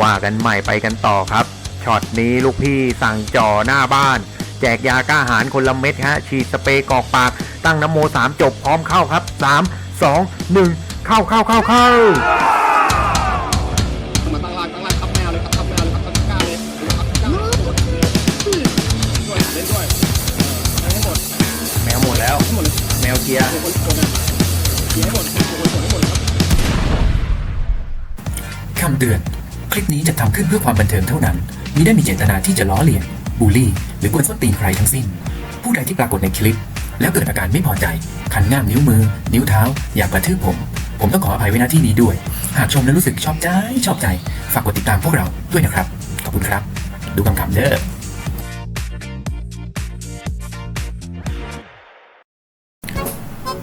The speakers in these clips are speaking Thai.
ว่ากันใหม่ไปกันต่อครับช็อตนี้ลูกพี่สั่งจ่อหน้าบ้าน แจกยากล้าหารคนละเม็ดฮะฉีดสเปรย์กอกปาก ตั้งนโมสามจบพร้อมเข้าครับสามสองหนึ่งเข้าเข้าเข้าเข้าแมวหมดแล้ว แมวเกียร์คำเตือน คลิปนี้จะทำขึ้นเพื่อความบันเทิงเท่านั้นมิได้มีเจตนาที่จะล้อเลียน บูลลี่ หรือกวนส้นตีนใครทั้งสิ้น ผู้ใดที่ปรากฏในคลิป แล้วเกิดอาการไม่พอใจ คันง่ามนิ้วมือ นิ้วเท้า อยากกระทืบผม ผมต้องขออภัยไว้ณที่นี้ด้วย หากชมแล้วรู้สึกชอบใจชอบใจ ฝากกดติดตามพวกเราด้วยนะครับ ขอบคุณครับ ดูคำขำเด้อ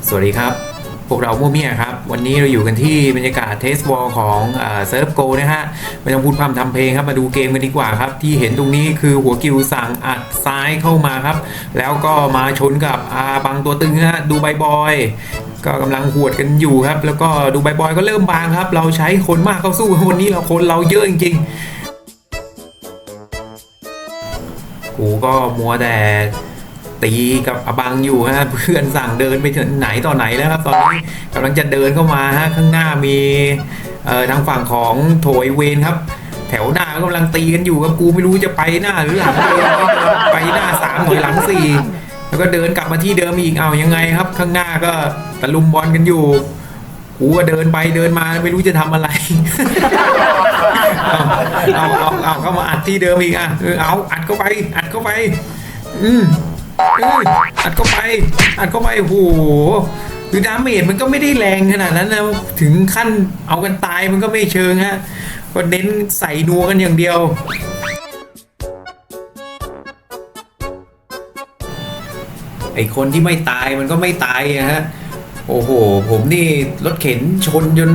สวัสดีครับ พวกเรามั่วเมียครับ วันนี้เราอยู่กันที่บรรยากาศเทสบอลของเซิร์ฟโกนะฮะไม่ต้องพูดพร่ำทำเพลงครับมาดูเกมกันดีกว่าครับ ที่เห็นตรงนี้คือหัวกิวสั่งอัดซ้ายเข้ามาครับ แล้วก็มาชนกับอาบังตัวตึงฮะดูใบบอยก็กำลังหวดกันอยู่ครับ แล้วก็ดูใบบอยก็เริ่มบางครับ เราใช้คนมากเข้าสู้วันนี้เราคนเราเยอะจริงๆกูก็มัวแต่ ตีกับอบังอยู่ฮะ เพื่อนสั่งเดินไปถึงไหนต่อไหนแล้วครับตอนนี้กำลังจะเดินเข้ามาฮะข้างหน้ามีเอ่อทางฝั่งของโถยเวนครับ แถวหน้ากำลังตีกันอยู่ครับกูไม่รู้จะไปหน้าหรือหลังเลยไปหน้าสามถอยหลังสี่แล้วก็เดินกลับมาที่เดิมอีกเอายังไงครับ ข้างหน้าก็ตะลุมบอลกันอยู่กูก็เดินไปเดินมาไม่รู้จะทำอะไร เอาเอาเอาเข้ามาอัดที่เดิมอีกอะเออเอาอัดเข้าไป อัดเข้าไป อืม อัดเข้าไป อัดเข้าไปโอ้โหคือดาเมจมันก็ไม่ได้แรงขนาดนั้นนะถึงขั้นเอากันตายมันก็ไม่เชิงฮะก็เน้นใส่นัวกันอย่างเดียว ไอคนที่ไม่ตายมันก็ไม่ตายฮะ โอ้โห ผมนี่รถเข็นชนจน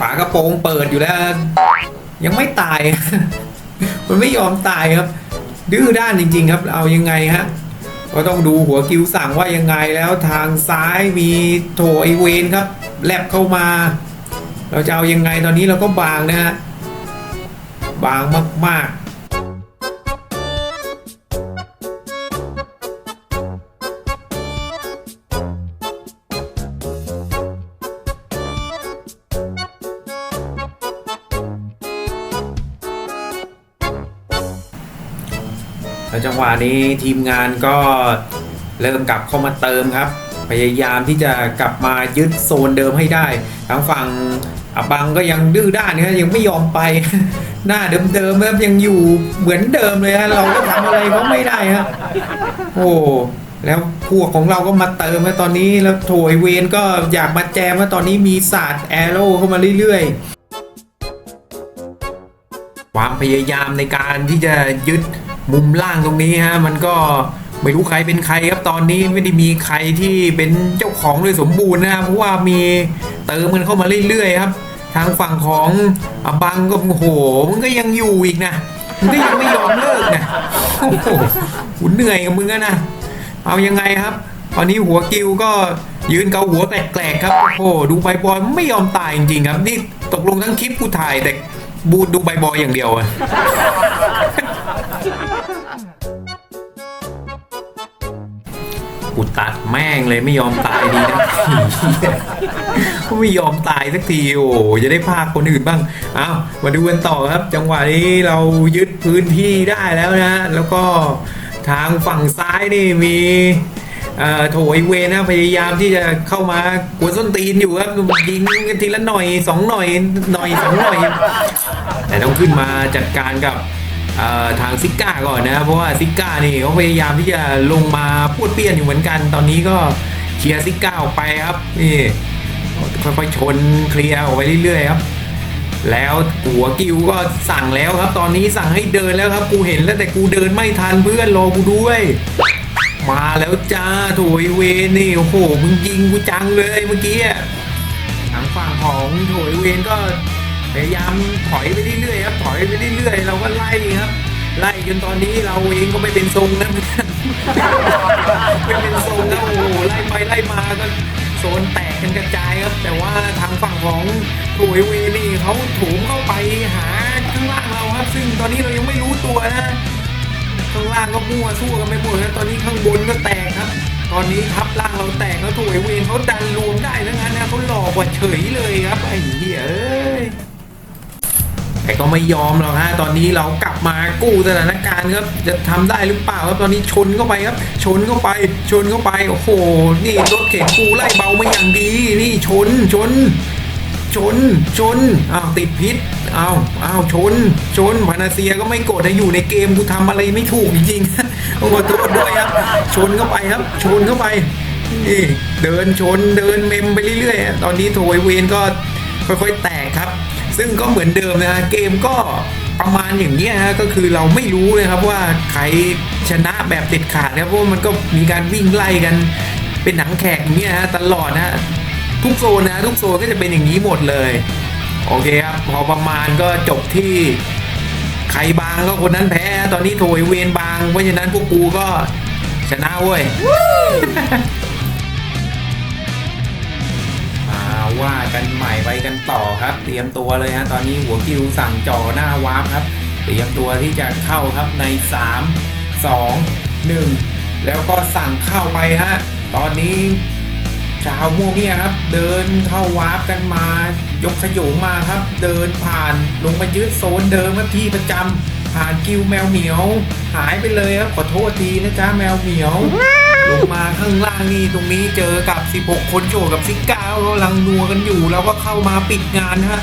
ฝากระโปรงเปิดอยู่แล้ว ยังไม่ตาย มันไม่ยอมตายครับ ดื้อด้านจริง ๆ ครับ เอายังไงฮะก็ต้องดูหัวคิวสั่งว่ายังไงแล้วทางซ้ายมีโถไอเวนครับ แลบเข้ามา เราจะเอายังไงตอนนี้เราก็บางนะฮะบางมากๆ วะนี้ทีมงานก็เริ่มกลับเข้ามาเติมครับ พยายามที่จะกลับมายึดโซนเดิมให้ได้ทางฝั่งอับังก็ยังดื้อด้านนะยังไม่ยอมไป หน้าเดิมๆครับยังอยู่เหมือนเดิมเลยฮะเราก็ทำอะไรก็ไม่ได้ฮะโอ้แล้วพวกของเราก็มาเติมมาตอนนี้แล้วโถยเวนก็อยากมาแจมว่าตอนนี้มีศาสตร์แอโร่เข้ามาเรื่อยๆ ความพยายามในการที่จะยึด มุมล่างตรงนี้ฮะมันก็ไม่รู้ใครเป็นใครครับตอนนี้ไม่ได้มีใครที่เป็นเจ้าของโดยสมบูรณ์นะครับเพราะว่ามีเติมมันเข้ามาเรื่อยๆครับ ทางฝั่งของอบังก็โอ้โหมันก็ยังอยู่อีกนะมันก็ยังไม่ยอมเลิกนะโอ้โหเหนื่อยกับมึงนะเอายังไงครับ ตอนนี้หัวกิวก็ยืนเกาหัวแกลกๆครับโอ้โหดูใบบอยไม่ยอมตายจริงๆครับนี่ตกลงทั้งคลิปกูถ่ายแต่บูดูใบบอยอย่างเดียวอะ ตัดแม่งเลยไม่ยอมตายดีนะก็ไม่ยอมตายสักทีโอ้จะได้พาคนอื่นบ้างเอามาดูกันต่อครับ จังหวะนี้เรายึดพื้นที่ได้แล้วนะ แล้วก็ทางฝั่งซ้ายนี่มีเอ่อโถยเวนะพยายามที่จะเข้ามากวนส้นตีนอยู่ครับยิงกันทีละหน่อยสองหน่อยหน่อยสองหน่อย แต่ต้องขึ้นมาจัดการกับ ทางซิก้าก่อนนะเพราะว่าซิก้านี่เขาพยายามที่จะลงมาพูดเปี้ยนอยู่เหมือนกัน ตอนนี้ก็เคลียร์ซิก้าออกไปครับนี่ค่อยๆชนเคลียร์ออกไปเรื่อยๆครับแล้วหัวกิวก็สั่งแล้วครับ ตอนนี้สั่งให้เดินแล้วครับ กูเห็นแล้วแต่กูเดินไม่ทันเพื่อนรอกูด้วย มาแล้วจ้าโถยเวนี่โอ้โหมึงยิงกูจังเลยเมื่อกี้ทางฝั่งของโถยเวนก็ พยายามถอยไปเรื่อยๆครับถอยไปเรื่อยๆเราก็ไล่ครับ ไล่จนตอนนี้เราเองก็ไม่เป็นทรงนะไม่เป็นทรงนะโอ้โหไล่ไปไล่มาก็โซนแตกกันกระจายครับ แต่ว่าทางฝั่งของโถยเวนี่เขาถูมเข้าไปหาข้างล่างเราครับ ซึ่งตอนนี้เรายังไม่รู้ตัวนะข้างล่างก็มั่วสู้กันไปหมดนะตอนนี้ข้างบนก็แตกครับ ตอนนี้ทับล่างเราแตกแล้วถูกไอเวนเขาดันรวมได้ทั้งนั้นนะเขาหลอกกว่าเฉยเลยครับไอ้เหี้ยเอ้ย แต่ก็ไม่ยอมหรอกฮะตอนนี้เรากลับมากู้สถานการณ์ครับจะทำได้หรือเปล่าครับตอนนี้ชนเข้าไปครับ ชนเข้าไปชนเข้าไปโอ้โหนี่รถเข็นกูไล่เบามาอย่างดีนี่ชนชนชนชนอ้าวติดพิษอ้าวอ้าวชน ชนพานาเซียก็ไม่โกรธนะอยู่ในเกมกูทำอะไรไม่ถูกจริงๆขอโทษด้วยครับ ชนเข้าไปครับ ชนเข้าไปนี่เดินชนเดินเมมไปเรื่อยๆ ตอนนี้โทยเวนก็ค่อยๆแตกครับ ซึ่งก็เหมือนเดิมนะฮะเกมก็ประมาณอย่างนี้ฮะก็คือเราไม่รู้เลยครับว่าใครชนะแบบเด็ดขาดนะครับเพราะมันก็มีการวิ่งไล่กันเป็นหนังแขกอย่างเงี้ฮะตลอดนะฮะทุกโซนนะทุกโซนก็จะเป็นอย่างนี้หมดเลยโอเคครับพอประมาณก็จบที่ใครบางก็คนนั้นแพ้ ตอนนี้โถยเวนบางเพราะฉะนั้นพวกกูก็ชนะเว้ย ว่ากันใหม่ไปกันต่อครับ เตรียมตัวเลยฮะตอนนี้หัวคิวสั่งจ่อหน้าวาร์ปครับ เตรียมตัวที่จะเข้าครับใน 3 2 1 แล้วก็สั่งเข้าไปฮะตอนนี้ชาวม่วงเนี่ยครับเดินเข้าวาร์ปกันมายกขยงมาครับ เดินผ่านลงมายึดโซนเดิมครับที่ประจำผ่านกิวแมวเหมียว หายไปเลยครับขอโทษทีนะจ๊ะแมวเหมียว ลงมาข้างล่างนี่ตรงนี้เจอกับ 16 คนโจกับซิก้า กำลังนัวกันอยู่แล้วก็เข้ามาปิดงานฮะ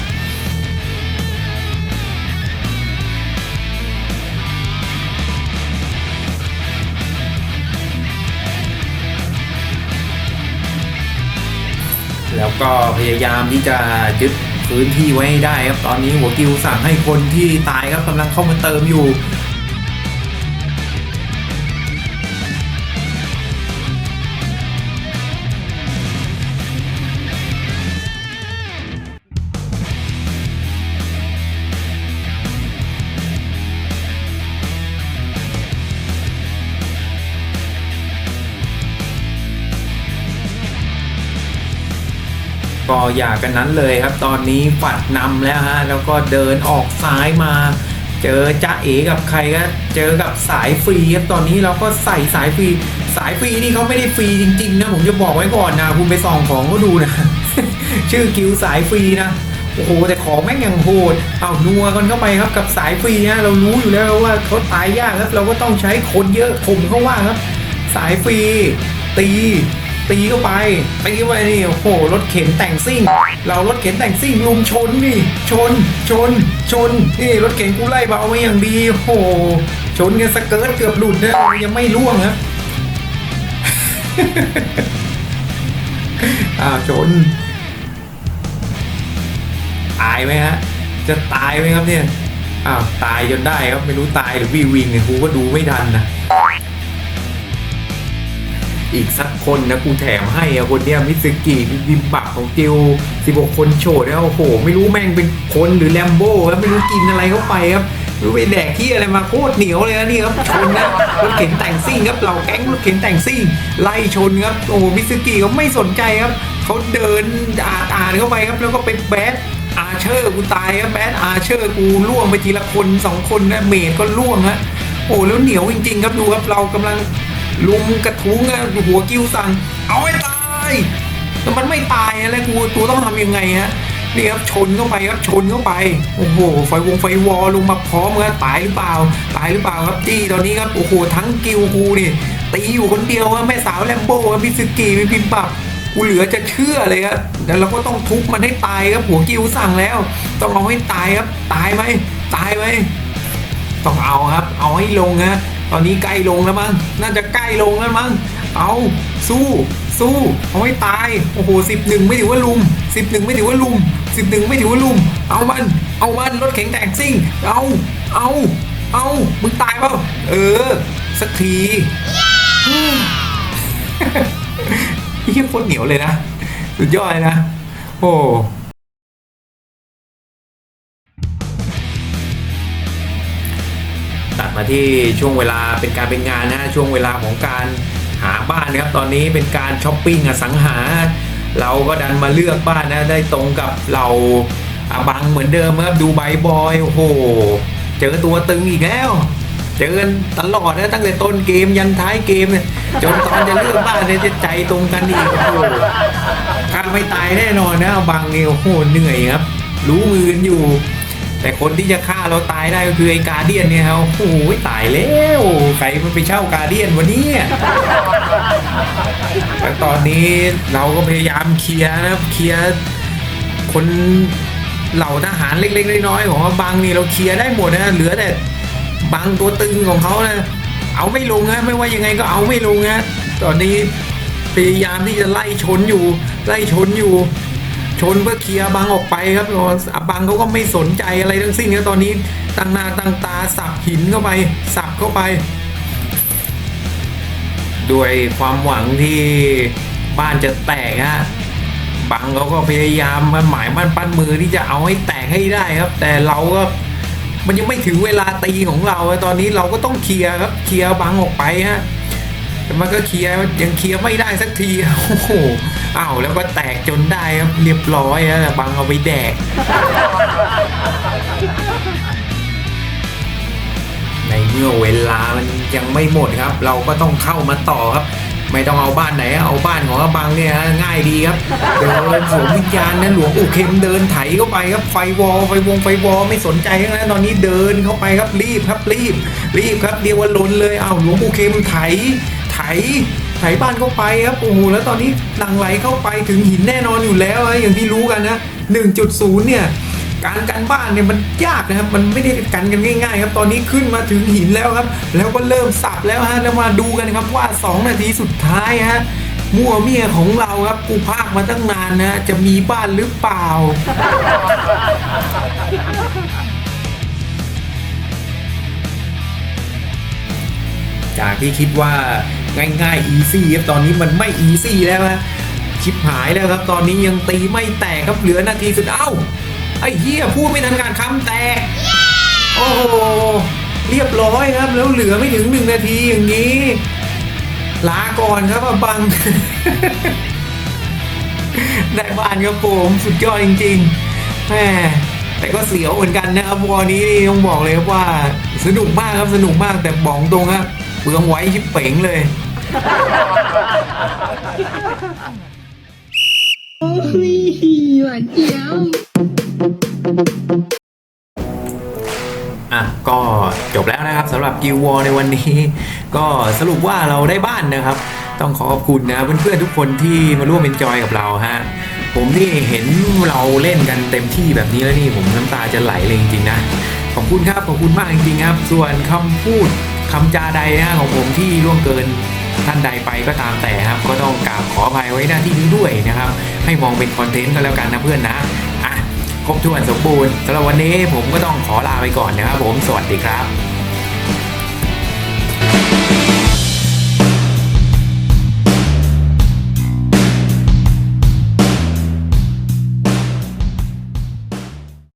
แล้วก็พยายามที่จะยึดพื้นที่ไว้ให้ได้ครับ ตอนนี้หัวกิวสั่งให้คนที่ตายครับกำลังเข้ามาเติมอยู่ ก็อยากกันนั้นเลยครับ ตอนนี้ฝัดนำแล้วฮะ แล้วก็เดินออกซ้ายมา เจอจ้าเอกับใครก็เจอกับสายฟรีครับ ตอนนี้เราก็ใส่สายฟรี สายฟรีนี่เขาไม่ได้ฟรีจริงๆนะ ผมจะบอกไว้ก่อนนะ คุณไปส่องของก็ดูนะ ชื่อคิวสายฟรีนะโอ้โหแต่ของแม่งยังโหดเอานัวกันเข้าไปครับกับสายฟรีนะเรารู้อยู่แล้วว่าเขาตายยากครับ เราก็ต้องใช้คนเยอะข่มเขาว่าครับ สายฟรีตี ตีเข้าไปตีเข้าไปนี่โอ้โหรถเข็นแต่งซิ่ง เรารถเข็นแต่งซิ่งลุมชนนี่ ชน ชน ชนนี่รถเข็นกูไล่เบามาอย่างดีโอ้โหชนกันสเกิร์ตเกือบหลุดนะยังไม่ล่วงครับอ้าวชนตายไหมฮะ จะตายไหมครับเนี่ยอ้าวตายจนได้ครับไม่รู้ตายหรือวีวิงเนี่ยกูก็ดูไม่ทันนะ อีกสักคนนะกูแถมให้อะคนเนี้ยมิสกิบิมบักของกิว16 คนโฉดแล้วโอ้โห ไม่รู้แม่งเป็นคนหรือแลมโบ้ครับไม่รู้กินอะไรเข้าไปครับรู้ไปแดกที่อะไรมาโคตรเหนียวเลยนะนี่ครับชนนะรถเข็นแต่งซิ่งครับเราแก๊งรถเข็นแต่งซิ่งไล่ชนครับโอ้มิสกิเขาไม่สนใจครับเขาเดินอาดอาดเข้าไปครับแล้วก็เป็นแบดอาเชอร์กูตายครับแบดอาเชอร์กูล่วงไปทีละคนสองคนนะเมดก็ล่วงฮะโอ้แล้วเหนียวจริง ๆ ครับดูครับเรากำลัง ลุมกระทุ้งอะหัวกิ้วสั่งเอาให้ตายแต่มันไม่ตายอะไรกูกูต้องทำยังไงฮะนี่ครับชนเข้าไปครับชนเข้าไปโอ้โหไฟวงไฟวอลลงมาพร้อมครับตายหรือเปล่า ตายหรือเปล่าครับจี้ตอนนี้ครับโอ้โหทั้งกิวกูนี่ตีอยู่คนเดียวครับแม่สาวแลมโบ้ครับพิซึกิมีพิมปับกูเหลือจะเชื่อเลยครับแล้วเราก็ต้องทุบมันให้ตายครับหัวกิวสั่งแล้ว ต้องเอาให้ตายครับ ตายไหมตายไหมต้องเอาครับ เอาให้ลงฮะ ตอนนี้ใกล้ลงแล้วมั้ง น่าจะใกล้ลงแล้วมั้ง เอาสู้ สู้ เอาให้ตาย โอ้โหสิบหนึ่งไม่ถือว่าลุมสิบหนึ่งไม่ถือว่าลุมสิบหนึ่งไม่ถือว่าลุม เอามัน เอามัน รถแข็งแตกซิ่ง เอา เอา เอา มึงตายเปล่า เออ สักทีพี่คตรเหนียวเลยนะ สุดยอดเลยนะ โอ้ ที่ช่วงเวลาเป็นการเป็นงานนะช่วงเวลาของการหาบ้านนะครับตอนนี้เป็นการช้อปปิ้งอสังหา เราก็ดันมาเลือกบ้านนะได้ตรงกับเราอาบังเหมือนเดิมครับดูใบบอยโอ้โหเจอตัวตึงอีกแล้วเจอกันตลอดนะตั้งแต่ต้นเกมยันท้ายเกมเนี่ยจนตอนจะเลือกบ้านเนี่ยจะใจตรงกันอีกโอ้โหฆ่าไม่ตายแน่นอนนะอาบังเนี่ยโอ้โหเหนื่อยครับ รู้มือกันอยู่ แต่คนที่จะฆ่าเราตายได้ก็คือไอ้กาเดียนเนี่ยครับโอ้โหตายแล้วใครมันไปเช่ากาเดียนวันนี้แต่ตอนนี้เราก็พยายามเคลียร์นะครับเคลียร์คนเหล่าทหารเล็กๆน้อยๆของบางนี่เราเคลียร์ได้หมดนะเหลือแต่บางตัวตึงของเขานะเอาไม่ลงนะไม่ว่ายังไงก็เอาไม่ลงนะตอนนี้พยายามที่จะไล่ชนอยู่ ไล่ชนอยู่ ชนเพื่อเคลียร์บังออกไปครับอาบังเขาก็ไม่สนใจอะไรทั้งสิ้นครับตอนนี้ตั้งหน้าตั้งตาสับหินเข้าไปสับเข้าไป ด้วยความหวังที่บ้านจะแตกฮะบังเขาก็พยายามมาหมายมั่นปั้นมือที่จะเอาให้แตกให้ได้ครับ แต่เราก็มันยังไม่ถึงเวลาตีของเราตอนนี้เราก็ต้องเคลียร์ครับเคลียร์บังออกไปฮะ แต่มันก็เคลียร์ยังเคลียร์ไม่ได้สักทีโอ้โหอ้าวแล้วก็แตกจนได้ครับเรียบร้อยฮะแต่บังเอาไปแดก ในเมื่อเวลามันยังไม่หมดครับ เราก็ต้องเข้ามาต่อครับ ไม่ต้องเอาบ้านไหน เอาบ้านของอาบังเนี่ยง่ายดีครับเดินสวมวิญญาณนะหลวงปู่เข็มเดินไถเข้าไปครับไฟวอลไฟวงไฟวอลไม่สนใจทั้งนั้นตอนนี้เดินเข้าไปครับรีบครับรีบ รีบครับเดียววันลนเลยเอาหลวงปู่เข็มไถ ไถไถบ้านเข้าไปครับโอ้โหแล้วตอนนี้หลังไหลเข้าไปถึงหินแน่นอนอยู่แล้วอย่างที่รู้กันนะ 1.0 เนี่ยการกันบ้านเนี่ยมันยากนะครับ มันไม่ได้กันกันง่ายๆครับ ตอนนี้ขึ้นมาถึงหินแล้วครับ แล้วก็เริ่มสับแล้วฮะ แล้วมาดูกันครับว่า 2 นาทีสุดท้ายฮะ มั่วเมียของเราครับ กูพากมาตั้งนานนะ จะมีบ้านหรือเปล่า จากที่คิดว่า ง่ายๆ easy ครับตอนนี้มันไม่ easy แล้วฮะชิบหายแล้วครับ ตอนนี้ยังตีไม่แตกครับเหลือนาทีสุดเอ้าไอ้เหี้ยพูดไม่ทันการคำแตกโอ้โหเรียบร้อยครับ แล้วเหลือไม่ถึงหนึ่งนาทีอย่างนี้ลาก่อนครับบังได้บ้านครับผมสุดยอดจริงๆแหมแต่ก็เสียวเหมือนกันนะครับวันนี้ต้องบอกเลยครับว่า สนุกมากครับสนุกมากแต่บอกตรงครับ เปลืองไว้ชิบเป๋งเลย โอ้ยหวานเจี๊ยบอะก็จบแล้วนะครับสำหรับกิววอในวันนี้ ก็สรุปว่าเราได้บ้านนะครับ ต้องขอขอบคุณนะเพื่อนๆทุกคนที่มาร่วมเป็นจอยกับเราฮะผมนี่เห็นเราเล่นกันเต็มที่แบบนี้แล้วนี่ผมน้ำตาจะไหลเลยจริงๆนะขอบคุณครับขอบคุณมากจริงๆครับ ส่วนคำพูด คำจาใดนะของผมที่ล่วงเกินท่านใดไปก็ตามแต่ครับ ก็ต้องกราบขออภัยไว้หน้าที่นี้ด้วยนะครับ ให้มองเป็นคอนเทนต์ก็แล้วกันนะเพื่อนนะอะครบถ้วนสมบูรณ์สำหรับวันนี้ผมก็ต้องขอลาไปก่อนนะครับ ผมสวัสดีครับ